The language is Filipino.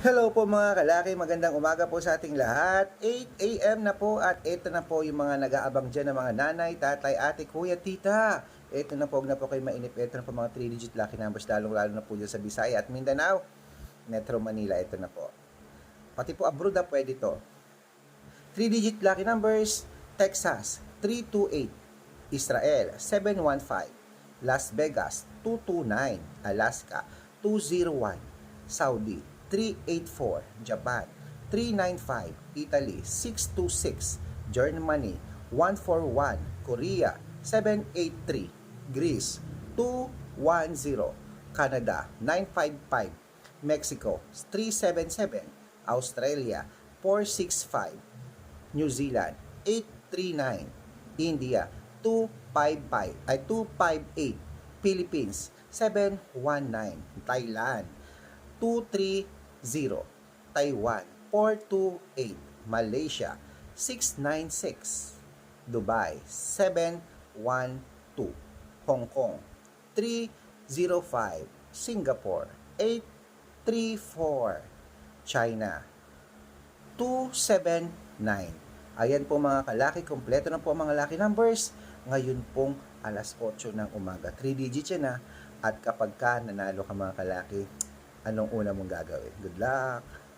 Hello po mga kalaki, magandang umaga po sa ating lahat. 8 a.m. na po at ito na po yung mga nag-aabang dyan ng mga nanay, tatay, ate, kuya, tita. Ito na po, huwag na po kayo mainip. Ito na po mga 3-digit lucky numbers, lalong lalo na po dyan sa Bisaya at Mindanao. Metro Manila, ito na po. Pati po abroad na pwede to. 3-digit lucky numbers, Texas, 328. Israel, 715. Las Vegas, 229. Alaska, 201. Saudi, 384. Japan, 395. Italy, 626. Germany, 141. Korea, 783. Greece, 210. Canada, 955. Mexico, 377. Australia, 465. New Zealand 839, India 255 ay 258, Philippines 719, Thailand 230, Taiwan 428, Malaysia 696, Dubai 712, Hong Kong 305, Singapore 834, China 279. Ayan po mga kalaki, kompleto na po ang mga lucky numbers. Ngayon pong alas 8 ng umaga. 3 digits yan na. At kapag ka nanalo ka mga kalaki, anong una mong gagawin? Good luck!